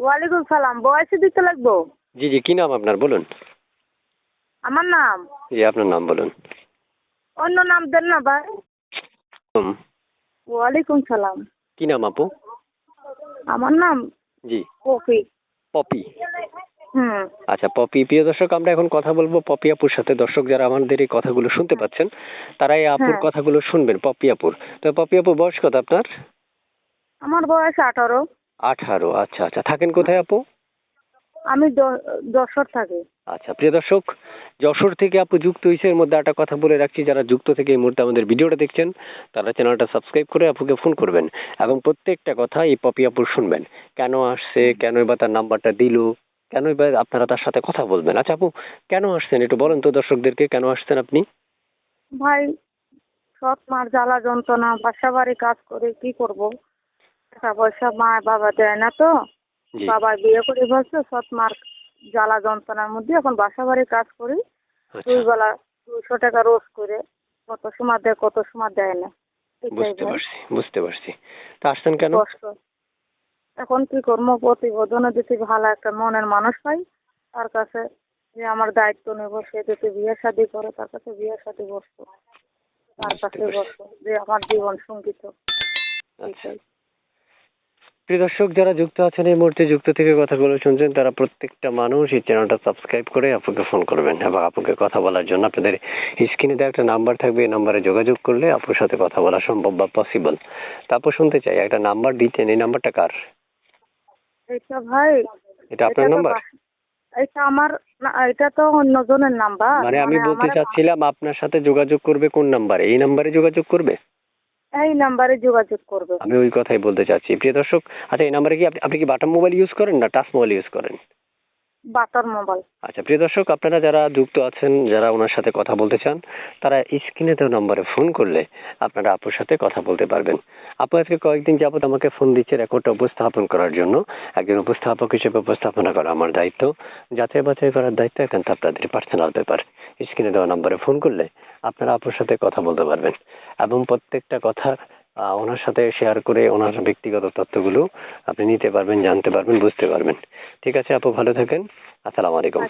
ওয়ালাইকুম সালাম বয়সে দিতে লাগবো? জি জি কি নাম আপনার? বলুন। আমার নাম? জি আপনার নাম বলুন। অন্য নাম দেন না ভাই। হুম, ওয়ালাইকুম সালাম। কি নাম আপু? আমার নাম জি। Coffee poppy. হুম। আচ্ছা পপি প্রিয় দর্শক আমরা এখন কথা বলব পপি আপুর সাথে। দর্শক যারা আমাদের এই কথাগুলো শুনতে পাচ্ছেন তারা এই আপুর হ্যাঁ। কথাগুলো শুনবেন পপি আপুর। তো পপি আপুর বয়স কত আপনার? আমার বয়স আঠারো। আঠারো আচ্ছা আচ্ছা। থাকেন কোথায় আপু? আমি যশোর থাকি। আচ্ছা প্রিয় দর্শক যশোর থেকে আপু যুক্ত হয়েছে। এর মধ্যে একটা কথা বলে রাখছি যারা যুক্ত থেকে এই মুহূর্তে আমাদের ভিডিওটা দেখছেন তারা চ্যানেলটা সাবস্ক্রাইব করে আপুকে ফোন করবেন এবং প্রত্যেকটা কথা এই পপি আপুর শুনবেন। কেন আসছে কেন বা তার নাম্বারটা দিল কেন বা আপনারা তার সাথে কথা বলবেন। আচ্ছা আপু কেন আসছেন একটু বলেন তো দর্শকদেরকে কেন আসছেন আপনি? ভাই সৎ মার জ্বালা যন্ত্রণা বাসা বাড়ি কাজ করে কি করব? টাকা পয়সা মা বাবা দেয় না তো। জি। বাবা বিয়ে করে বলছে সৎ মার জ্বালা যন্ত্রণার মধ্যে এখন বাসা বাড়ি কাজ করি। দুই আচ্ছা বেলা দুইশো টাকা রোজ করে কত সময় দেয় কত সময় দেয় না। এটাই বুঝতে ভাই পারছি বুঝতে পারছি। তা আসছেন কেন? কষ্ট। এখন কি করব প্রতিবেদনে যদি ভালো একটা মনের মানুষ পাই তার কাছে যে আমার দায়িত্ব নেব সে যদি বিয়ে শাদি করে তার কাছে বিয়ে শাদি বসবো। তার বুঝতে কাছে পারছি। বসবো যে আমার জীবন সংগীত আচ্ছা। প্রিয় দর্শক যারা যুক্ত আছেন এই মুহূর্তে যুক্ত থেকে কথাগুলো শুনছেন তারা প্রত্যেকটা মানুষ এই চ্যানেলটা সাবস্ক্রাইব করে আপুকে ফোন করবেন এবং আপুকে কথা বলার জন্য আপনাদের স্ক্রিনে দেওয়া একটা নাম্বার থাকবে এই নাম্বারে যোগাযোগ করলে আপুর সাথে কথা বলা সম্ভব বা পসিবল তারপর শুনতে চাই একটা নাম্বার দিচ্ছেন এই নাম্বারটা কার? এটা ভাই এটা আপনার নাম্বার এটা আমার না এটা তো অন্যজনের নাম্বার মানে আমি বলতে চাচ্ছিলাম আপনার সাথে যোগাযোগ করবে কোন নাম্বারে এই নাম্বারে যোগাযোগ করবে? এই নাম্বারে যোগাযোগ করবে। আমি ওই কথাই বলতে চাচ্ছি। প্রিয় দর্শক আচ্ছা এই নাম্বারে কি আপনি আপনি কি বাটন মোবাইল ইউজ করেন না, টাচ মোবাইল ইউজ করেন? Button mobile. আচ্ছা প্রিয় দর্শক, আপনারা যারা যুক্ত আছেন, যারা ওনার সাথে কথা বলতে চান, তারা স্ক্রিনে দেওয়া নম্বরে ফোন করলে আপনারা আপুর সাথে কথা বলতে পারবেন। আপু, আজকে কয়েকদিন যাবত আমাকে ফোন দিচ্ছে রেকর্ডটা উপস্থাপন করার জন্য। একজন উপস্থাপক হিসেবে উপস্থাপনা করা আমার দায়িত্ব। যাচাই বাছাই করার দায়িত্ব একান্ত আপনাদের পার্সোনাল ব্যাপার স্ক্রিনে দেওয়া নম্বরে ফোন করলে আপনারা আপুর সাথে কথা বলতে পারবেন। এবং প্রত্যেকটা কথা ওনার সাথে শেয়ার করে ওনার ব্যক্তিগত তথ্যগুলো আপনি নিতে পারবেন জানতে পারবেন বুঝতে পারবেন ঠিক আছে আপু ভালো থাকেন আসসালামু আলাইকুম